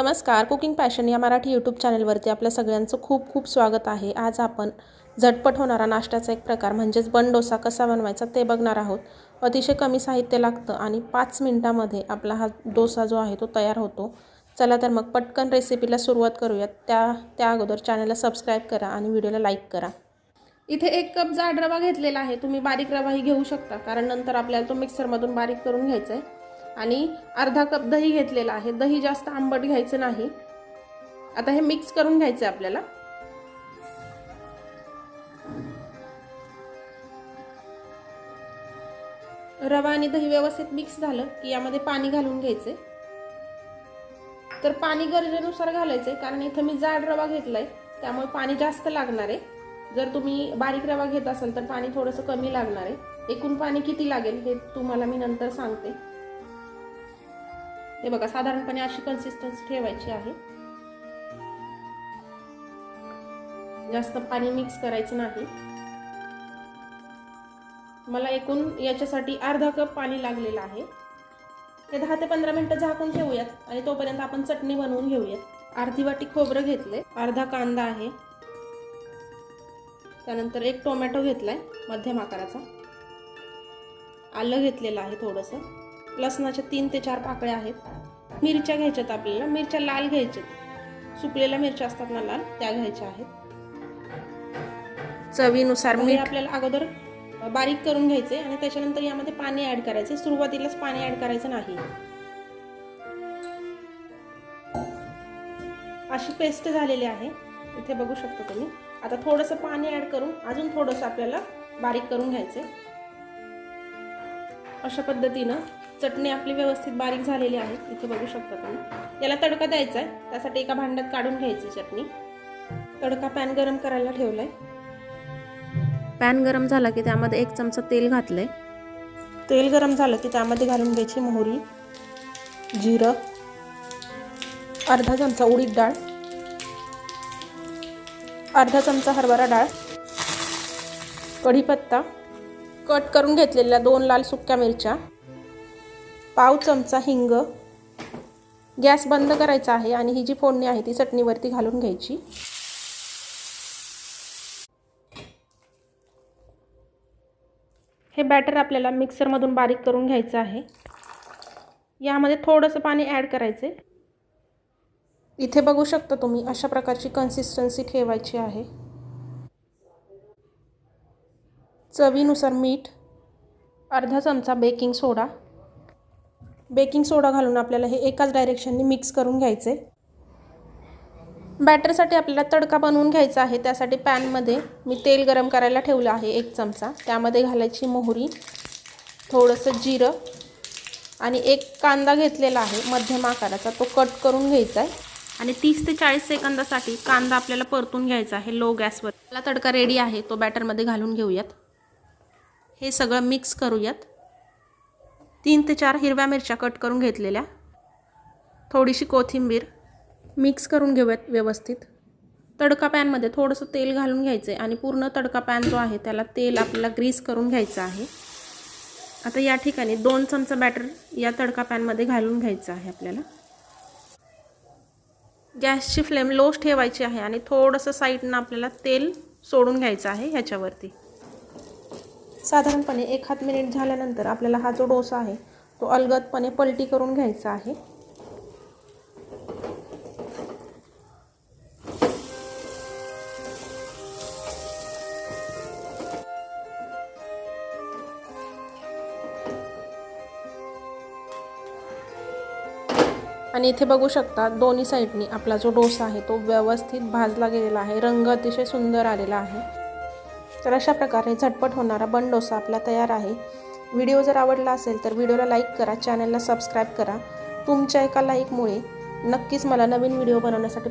नमस्कार. Cooking passion या Marathi YouTube चॅनलवरती आपल्या सगळ्यांचं खूप खूप स्वागत आहे. आज आपण झटपट होणारा नाश्त्याचा एक प्रकार म्हणजेच बन डोसा कसा बनवायचा ते बघणार आहोत. अतिशय कमी साहित्य लागतं आणि पाच मिनटामध्ये आपला हा डोसा जो आहे तो तयार होतो. चला तर मग पटकन रेसिपीला सुरुवात करूयात. त्या त्या अगोदर चॅनलला सबस्क्राईब करा आणि व्हिडिओला लाईक करा. इथे एक कप जाड रवा घेतलेला आहे. तुम्ही बारीक रवाही घेऊ शकता कारण नंतर आपल्याला तो मिक्सरमधून बारीक करून घ्यायचा आहे आणि अर्धा कप दही घेतलेला आहे. दही जास्त आंबट घ्यायचं नाही. आता हे मिक्स करून घ्यायचं आहे आपल्याला. रवा आणि दही व्यवस्थित मिक्स झालं की यामध्ये पाणी घालून घ्यायचे तर पाणी गरजेनुसार घालायचे कारण इथं मी जाड रवा घेतलाय त्यामुळे पाणी जास्त लागणार आहे. जर तुम्ही बारीक रवा घेत असाल तर पाणी थोडंसं कमी लागणार आहे. एकूण पाणी किती लागेल हे तुम्हाला मी नंतर सांगते. हे बघा साधारणपणे अशी कन्सिस्टन्सी ठेवायची आहे. जास्त पाणी मिक्स करायचं नाही. मला एकूण याच्यासाठी अर्धा कप पाणी लागलेलं आहे. हे दहा ते पंधरा मिनटं झाकून ठेवूयात आणि तोपर्यंत आपण चटणी बनवून घेऊयात. अर्धी वाटी खोबरं घेतले अर्धा कांदा आहे. त्यानंतर एक टोमॅटो घेतलाय मध्यम आकाराचा. आलं घेतलेलं आहे थोडंसं. लसणाच्या तीन ते चार पाकळ्या आहेत. मिरच्या घ्यायच्यात आपल्याला मिरच्या लाल घ्यायच्यात. सुकलेल्या मिरच्या असतात ना लाल त्या घ्यायच्या आहेत. चवीनुसार मीठ. आपल्याला अगोदर बारीक करून घ्यायचे आणि त्याच्यानंतर यामध्ये पाणी ऍड करायचे. सुरुवातीलाच पाणी ऍड करायचं नाही. अशी पेस्ट झालेली आहे. इथे बघू शकता तुम्ही. आता थोडंसं पाणी ऍड करून अजून थोडंसं आपल्याला बारीक करून घ्यायचे. अशा पद्धतीनं चटणी आपली व्यवस्थित बारीक झालेली आहे इथे बघू शकता तुम्ही. याला तडका द्यायचा आहे त्यासाठी एका भांड्यात काढून घ्यायची चटणी. तडका पॅन गरम करायला ठेवलाय. पॅन गरम झाला की त्यामध्ये एक चमचा तेल घातलंय. तेल गरम झालं की त्यामध्ये घालून घ्यायची मोहरी जिरं अर्धा चमचा उडीद डाळ अर्धा चमचा हरभरा डाळ कढीपत्ता कट करून घेतलेल्या दोन लाल सुक्या मिरच्या पाव चमचा हिंग. गॅस बंद करायचा आहे आणि ही जी फोडणी आहे ती चटणीवरती घालून घ्यायची. हे बॅटर आपल्याला मिक्सरमधून बारीक करून घ्यायचं आहे. यामध्ये थोडंसं पाणी ॲड करायचं. आहे इथे बघू शकता तुम्ही अशा प्रकारची कन्सिस्टन्सी ठेवायची आहे. चवीनुसार मीठ अर्धा चमचा बेकिंग सोडा. बेकिंग सोडा घालून आपल्याला हे एकाच डायरेक्शनने मिक्स करून घ्यायचे. बॅटरसाठी आपल्याला तडका बनवून घ्यायचा आहे. त्यासाठी पॅनमध्ये मी तेल गरम करायला ठेवलं आहे एक चमचा. त्यामध्ये घालायची मोहरी थोडंसं जिरं आणि एक कांदा घेतलेला आहे मध्यम आकाराचा. तो कट करून घ्यायचा आहे. आणि तीस ते चाळीस सेकंदासाठी कांदा आपल्याला परतून घ्यायचा आहे लो गॅसवर आपला तडका रेडी आहे. तो बॅटरमध्ये घालून घेऊयात. हे सगळं मिक्स करूयात. तीन ते चार हिरव्या मिरच्या कट करून घेतलेल्या. थोडीशी कोथिंबीर मिक्स करून घेऊयात व्यवस्थित. तडका पॅनमध्ये थोडंसं तेल घालून घ्यायचं आहे आणि पूर्ण तडका पॅन जो आहे त्याला तेल आपल्याला ग्रीस करून घ्यायचं आहे. आता या ठिकाणी दोन चमचा बॅटर या तडका पॅनमध्ये घालून घ्यायचं आहे आपल्याला. गॅसची फ्लेम लोच ठेवायची आहे आणि थोडंसं साईडनं आपल्याला तेल सोडून घ्यायचं आहे ह्याच्यावरती. साधारणपणे एक हात मिनिट झाल्यानंतर आपल्याला हा जो डोसा आहे तो अलगदपणे पलटी करून घ्यायचा आहे. आणि इथे बघू शकता दोन्ही साईडनी आपला जो डोसा आहे तो व्यवस्थित भाजला गेलेला आहे. रंग अतिशय सुंदर आलेला आहे. तर अशा प्रकारे झटपट होणारा बन डोसा आपला तयार आहे. व्हिडिओ जर आवडला असेल तर व्हिडिओला लाईक करा चॅनलला सबस्क्राईब करा. तुमच्या एका लाईकमुळे नक्कीच मला नवीन व्हिडिओ बनवण्यासाठी